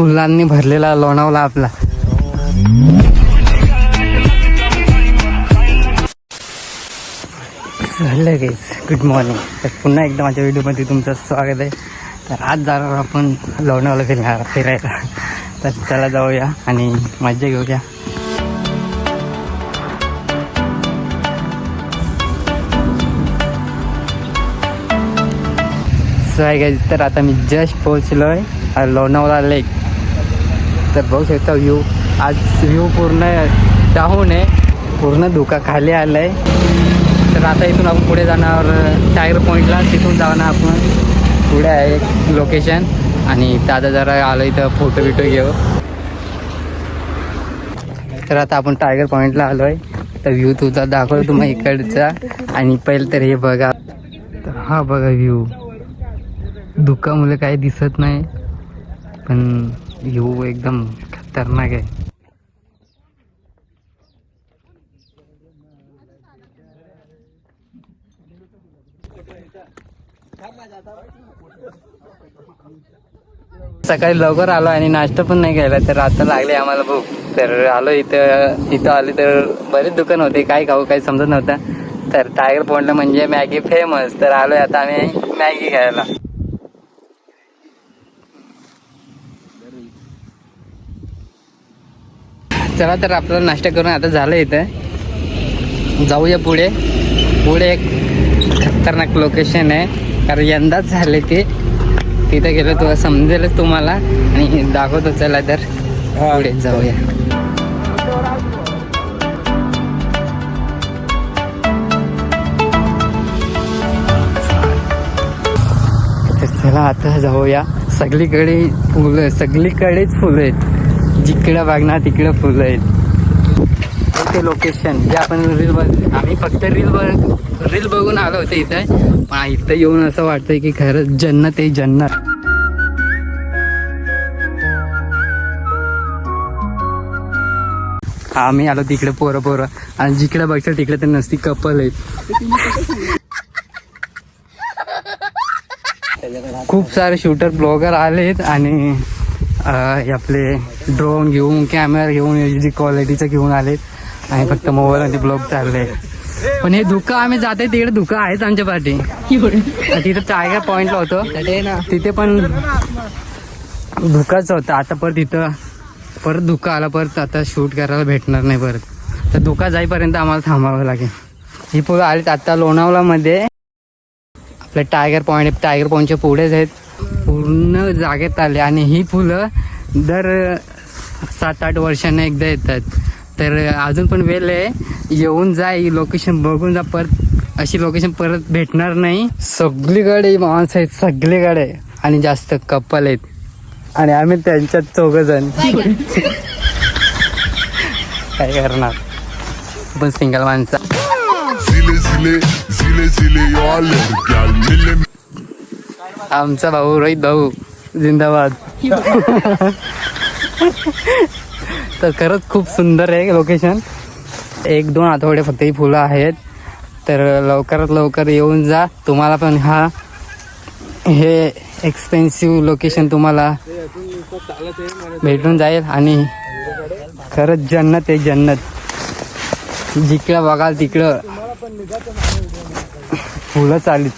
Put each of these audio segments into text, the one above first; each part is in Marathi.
फुलांनी भरलेला लोणावला आपला. झालं गेस गुड मॉर्निंग तर पुन्हा एकदा माझ्या व्हिडिओमध्ये तुमचं स्वागत आहे. तर आज जाणार आपण लोणावला फिरणार फिरायला. तर चला जाऊया आणि मजा घेऊया. सो आहे तर आता मी जस्ट पोहोचलो आहे लोणावळा लेक तर बघू शकता व्ह्यू. आज व्ह्यू पूर्ण डाऊन आहे. पूर्ण धुका खाली आलं आहे तर आता इथून आपण पुढे जाणार टायगर पॉईंटला तिथून जाणार आपण. पुढे आहे लोकेशन आणि दादा जरा आलो इथं फोटो बिटो घेऊ तर आता आपण टायगर पॉईंटला आलो आहे तर व्ह्यू तुझा दाखवतो तुम्हाला इकडचा. आणि पहिलं तर हे बघा. तर हा बघा व्ह्यू. धुकामुळे काही दिसत नाही. पण व्ह्यू एकदम खतरनाक आहे. सकाळी लवकर आलो आणि नाश्ता पण नाही केला तर आता लागले आम्हाला भूक. तर आलो इथं इथं आले तर बरेच दुकान होते काय खाऊ काही समजत नव्हतं. तर टायगर पॉईंटला म्हणजे मॅगी फेमस तर आलोय आता आम्ही मॅगी खायला. चला तर आपला नाश्ता करून आता झालं इथं. जाऊया पुढे. पुढे एक खतरनाक लोकेशन आहे. कारण यंदाच झाले ते. तिथे गेलो तुला समजेलच तुम्हाला. आणि दाखवतो चला तर. पुढे जाऊया. चला आता जाऊया. सगळीकडे फुलं सगळीकडेच फुलं आहेत. जिकडं बघणार तिकडं फुलं आहेत. ते लोकेशन जे आपण रील बघ आम्ही फक्त रील बघ रील बघून आलो होतो इथं. पण इथं येऊन असं वाटतंय की खरंच जन्नत आहे जन्नत. आम्ही आलो तिकडे पोरं पोरं. आणि जिकडे बघतो तिकडे तर नसती कपल आहेत. खूप सारे शूटर ब्लॉगर आलेत आणि आपले ड्रोन घेऊन कॅमेरा घेऊन एच डी क्वालिटीचं घेऊन आलेत. आणि फक्त मोबाईलमध्ये ब्लॉग चालले पण हे धुकं आम्ही जाते तिकडे धुकं आहेच आमच्या पाठी. तिथे टायगर पॉइंटला होतो. तिथे पण धुकाच होता. आता परत तिथं परत धुका आला परत आता शूट करायला भेटणार नाही परत. तर धुका जाईपर्यंत आम्हाला थांबावं लागेल. ही फुलं आलीत आता लोणावळामध्ये. आपल्या टायगर पॉईंट टायगर पॉईंटच्या पुढेच आहेत. पूर्ण जागेत आले आणि ही फुलं दर सात आठ वर्षांना एकदा येतात. तर अजून पण वेळ आहे. येऊन जा ही लोकेशन बघून जा परत अशी लोकेशन परत भेटणार नाही. सगळीकडे माणसं आहेत सगळीकडे आणि जास्त कपल आहेत. आणि आम्ही त्यांच्यात चौघ जण. काय करणार? पण सिंगल माणसा. आमचा भाऊ रोहित भाऊ जिंदाबाद. तर खरंच खूप सुंदर आहे लोकेशन एक दोन आठवडे फक्त ही फुलं आहेत. तर लवकरात लवकर येऊन जा. तुम्हाला पण हा हे एक्सपेन्सिव्ह लोकेशन तुम्हाला भेटून जाईल आणि खरंच जन्नत आहे जन्नत. जिकडं बघाल तिकडं फुलं चालीत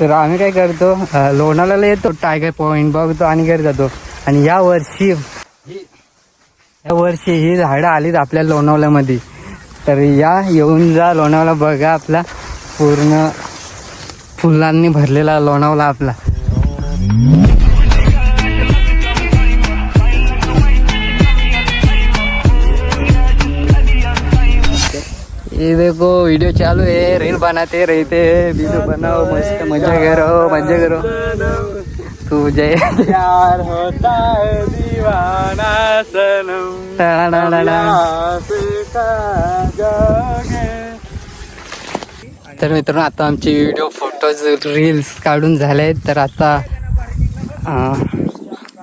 तर आम्ही काय करतो अं, लोणावळ्याला येतो टायगर पॉईंट बघतो आणि घरी जातो. आणि या वर्षी या वर्षी ही झाडं आलीत आपल्या लोणावळ्यामध्ये. तर या येऊन जा लोणावळा बघा आपला पूर्ण फुलांनी भरलेला लोणावळा आपला. देखो वीडियो चालू है रील बनाते रहते. वीडियो बनाओ मस्त मजा करो मजा करो. तू जय. प्यार होता है दीवाना सनम। टाळाटाळाटा. तर मित्रांनो आता आमचे व्हिडिओ फोटोज रील्स काढून झाले तर आता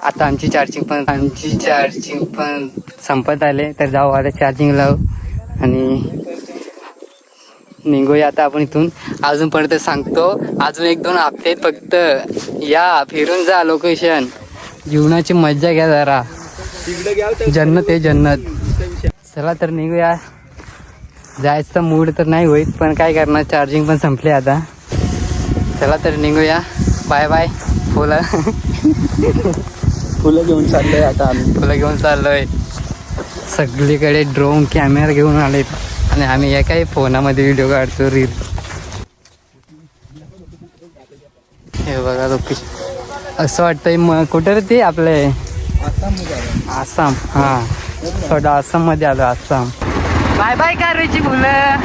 आता आमची चार्जिंग पण आमची चार्जिंग पण संपत आले. तर जाऊ आता चार्जिंग लावू. आणि निघूया आता आपण इथून. अजून परत सांगतो अजून एक दोन हप्ते फक्त. या फिरून जा लोकेशन जीवनाची मज्जा घ्या जरा. जन्नत आहे जन्नत. चला तर निघूया. जायचं मूड तर नाही होईल पण काय करणार? चार्जिंग पण संपले आता. चला तर निघूया. बाय बाय फुलं. फुलं घेऊन चाललोय आता आम्ही. फुलं घेऊन चाललोय. सगळीकडे ड्रोन कॅमेरा घेऊन आलेत. आणि आम्ही एकाही फोनामध्ये व्हिडिओ काढतो रील हे बघा लोकेशन असं वाटतंय मग कुठे रे ते? आपले आसाम. हा. थोडं आसाममध्ये आलो आसाम. बाय बाय कारची फुलं